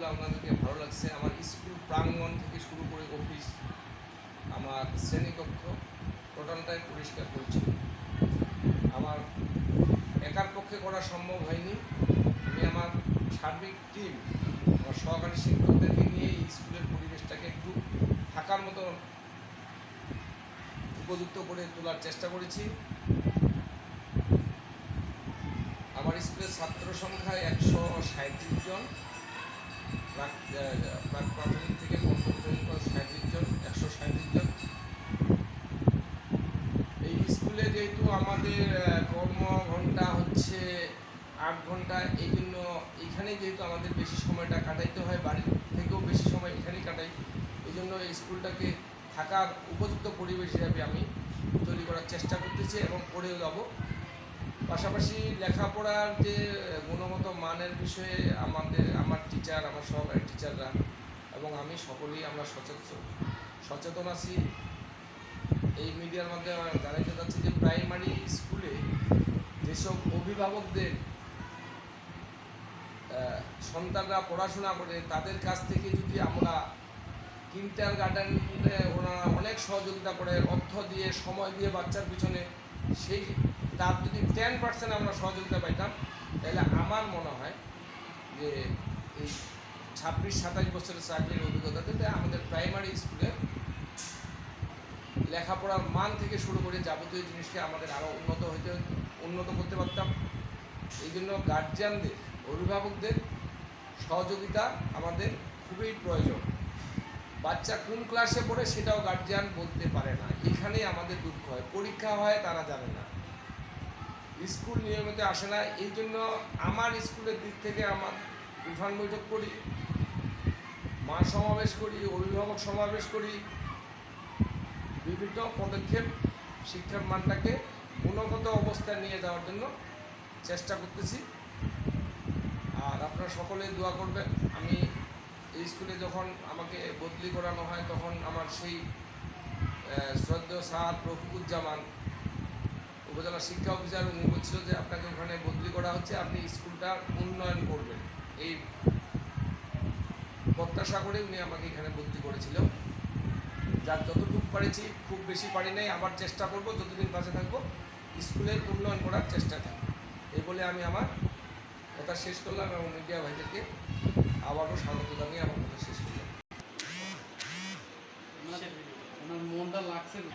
জিনিসগুলো আপনাদেরকে ভালো লাগছে, আমার স্কুল প্রাঙ্গণ থেকে শুরু করে অফিস, আমার শ্রেণীকক্ষ, টোটালটাই পরিষ্কার করছি। আমার একার পক্ষে করা সম্ভব হয়নি। আমি আমার সার্বিক টিম আমার সহকারী শিক্ষকদেরকে নিয়ে এই স্কুলের পরিবেশটাকে একটু থাকার মতো উপযুক্ত করে তোলার চেষ্টা করেছি। আমার স্কুলের ছাত্র সংখ্যা একশো সাঁত্রিশ জন। প্রাথমিক জন একশো সাঁত্রিশ জন এই স্কুলে যেহেতু আমাদের কর্ম ঘণ্টা হচ্ছে আট ঘণ্টা, এই জন্য এইখানেই যেহেতু আমাদের বেশি সময়টা কাটাইতে হয়, বাড়ির থেকেও বেশি সময় এখানেই কাটাই। এই জন্য এই স্কুলটাকে থাকার উপযুক্ত পরিবেশ হিসাবে আমি তৈরি করার চেষ্টা করতেছি এবং করেও যাব। পাশাপাশি লেখাপড়ার যে গুণগত মানের বিষয়ে আমাদের, আমার টিচার আমার সহকারী টিচাররা এবং আমি সকলেই আমরা সচেতন সচেতন আছি। এই মিডিয়ার মাধ্যমে আমরা জানাইতে চাচ্ছি যে প্রাইমারি স্কুলে যেসব অভিভাবকদের সন্তানরা পড়াশোনা করে, তাদের কাছ থেকে যদি আমরা কিন্টার গার্ডেনে ওনারা অনেক সহযোগিতা করে, অর্থ দিয়ে, সময় দিয়ে বাচ্চার পিছনে সেই তার যদি টেন পার্সেন্ট আমরা সহযোগিতা পাইতাম, তাহলে আমার মনে হয় যে এই ছাব্বিশ, সাতাশ বছরের চাকরির অভিজ্ঞতা থেকে আমাদের প্রাইমারি স্কুলে লেখাপড়ার মান থেকে শুরু করে যাবতীয় জিনিসকে আমাদের আরও উন্নত হইতে উন্নত করতে পারতাম। এই জন্য গার্জিয়ানদের অভিভাবকদের সহযোগিতা আমাদের খুবই প্রয়োজন। বাচ্চা কোন ক্লাসে পড়ে সেটাও গার্জিয়ান বলতে পারে না। এখানেই আমাদের দুঃখ হয়। পরীক্ষা হয়, তারা জানে না। স্কুল নিয়মিত আসে না, এই জন্য আমার স্কুলের দিক থেকে আমার উঠান বৈঠক করি মা সমাবেশ করি, অভিভাবক সমাবেশ করি, বিভিন্ন পদক্ষেপ, শিক্ষার মানটাকে গুণগত অবস্থায় নিয়ে যাওয়ার জন্য চেষ্টা করতেছি। আর আপনারা সকলে দোয়া করবেন, আমি এই স্কুলে যখন আমাকে বদলি করানো হয়, তখন আমার সেই শ্রদ্ধেয় স্যার রফিকুজ্জামান উপজেলা শিক্ষা অফিসার উনি বলছিল যে আপনাকে ওখানে বদলি করা হচ্ছে, আপনি স্কুলটার উন্নয়ন করবেন। এই প্রত্যাশা করে উনি আমাকে এখানে বদলি করেছিল। যার যতটুকু পারেছি, খুব বেশি পারি নাই, আবার চেষ্টা করব, যতদিন বাঁচে থাকব, স্কুলের উন্নয়ন করার চেষ্টা থাকবে। এই বলে আমি আমার কথা শেষ করলাম এবং মিডিয়া ভাইদেরকে আবারও স্বাগত জানিয়ে আমার কথা শেষ করলাম। মনটা লাগছে না।